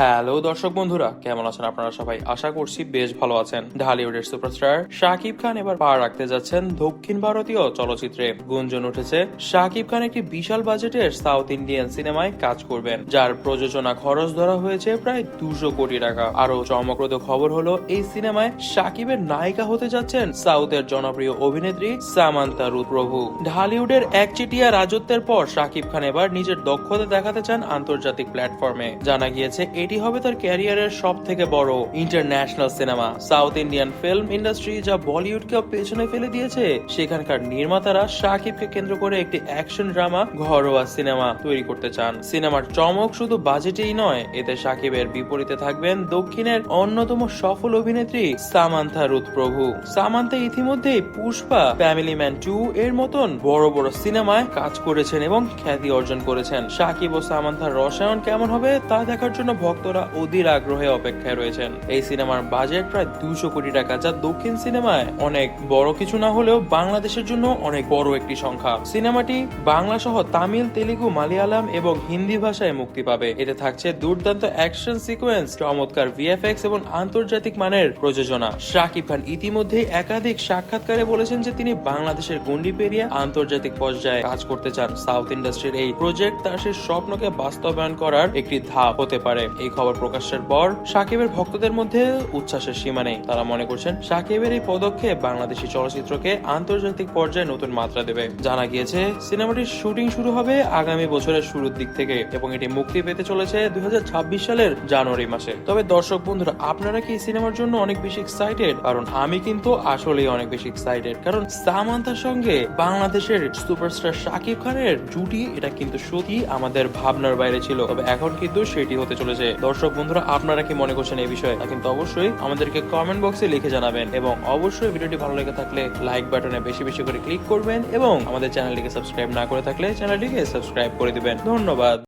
Hello দর্শক বন্ধুরা, কেমন আছেন আপনারা সবাই? আশা করছি বেশ ভালো আছেন। ঢালিউডের সুপারস্টার শাকিব খান এবার পা রাখতে যাচ্ছেন দক্ষিণ ভারতীয় চলচ্চিত্রে। গুঞ্জন উঠেছে, শাকিব খান একটি বিশাল বাজেটের সাউথ ইন্ডিয়ান সিনেমায় কাজ করবেন, যার প্রযোজনা খরচ ধরা হয়েছে প্রায় দুশো কোটি টাকা। আরও চমকপ্রদ খবর হলো, এই সিনেমায় শাকিবের নায়িকা হতে যাচ্ছেন সাউথের জনপ্রিয় অভিনেত্রী সামান্তা রুথ প্রভু ঢালিউডের একচেটিয়া রাজত্বের পর শাকিব খান এবার নিজের দক্ষতা দেখাতে চান আন্তর্জাতিক প্ল্যাটফর্মে। জানা গিয়েছে এটি হবে তার ক্যারিয়ারের সব থেকে বড় international cinema south Indian film industry যা বলিউডকে পেছনে ফেলে দিয়েছে। সেখানকার নির্মাতারা শাকিবকে কেন্দ্র করে একটি অ্যাকশন ড্রামা ঘরোয়া সিনেমা তৈরি করতে চান। সিনেমার চমক শুধু বাজেটেই নয়, এতে শাকিবের বিপরীতে থাকবেন দক্ষিণের অন্যতম সফল অভিনেত্রী সামান্থা রুথ প্রভু সামান্থা ইতিমধ্যেই পুষ্পা ফ্যামিলি ম্যান টু এর মতন বড় বড় সিনেমায় কাজ করেছেন এবং খ্যাতি অর্জন করেছেন। শাকিব ও সামান্থার রসায়ন কেমন হবে তা দেখার জন্য ভক্তরা অধীর আগ্রহে অপেক্ষায় রয়েছেন। এই সিনেমার বাজেট প্রায় দুশো কোটি টাকা, যা দক্ষিণ সিনেমায় অনেক বড় কিছু না হলেও বাংলাদেশের জন্য অনেক বড় একটি সংখ্যা। সিনেমাটি বাংলা সহ তামিল, তেলেগু, মালয়ালম এবং হিন্দি ভাষায় মুক্তি পাবে। এতে থাকছে দুর্দান্ত অ্যাকশন সিকোয়েন্স, চমৎকার ভিএফএক্স এবং আন্তর্জাতিক মানের প্রযোজনা। শাকিব খান ইতিমধ্যেই একাধিক সাক্ষাৎকারে বলেছেন যে তিনি বাংলাদেশের গন্ডি পেরিয়ে আন্তর্জাতিক পর্যায়ে কাজ করতে চান। সাউথ ইন্ডাস্ট্রির এই প্রজেক্ট তার সেই স্বপ্নকে বাস্তবায়ন করার একটি ধাপ হতে পারে। এই খবর প্রকাশের পর সাকিবের ভক্তদের মধ্যে উচ্ছ্বাসের সীমা নেই। তারা মনে করছেন, সাকিবের এই পদক্ষেপ বাংলাদেশি চলচ্চিত্রকে আন্তর্জাতিক পর্যায়ে নতুন মাত্রা দেবে। জানা গিয়েছে, সিনেমাটির শুটিং শুরু হবে আগামী বছরের শুরুর দিক থেকে এবং এটি মুক্তি পেতে চলেছে দুই হাজার ছাব্বিশ সালের জানুয়ারি মাসে। তবে দর্শক বন্ধুরা, আপনারা কি সিনেমার জন্য অনেক বেশি এক্সাইটেড কারণ আমি কিন্তু আসলেই অনেক বেশি এক্সাইটেড কারণ সামান্তার সঙ্গে বাংলাদেশের সুপারস্টার শাকিব খানের জুটি, এটা কিন্তু সত্যি আমাদের ভাবনার বাইরে ছিল। তবে এখন কিন্তু সেটি হতে চলেছে। দর্শক বন্ধুরা, আপনারা কি মনে করছেন এই বিষয়ে? কিন্তু অবশ্যই আমাদেরকে কমেন্ট বক্সে লিখে জানাবেন এবং অবশ্যই ভিডিওটি ভালো লেগে থাকলে লাইক বাটনে বেশি বেশি করে ক্লিক করবেন এবং আমাদের চ্যানেলটিকে সাবস্ক্রাইব না করে থাকলে চ্যানেলটিকে সাবস্ক্রাইব করে দিবেন। ধন্যবাদ।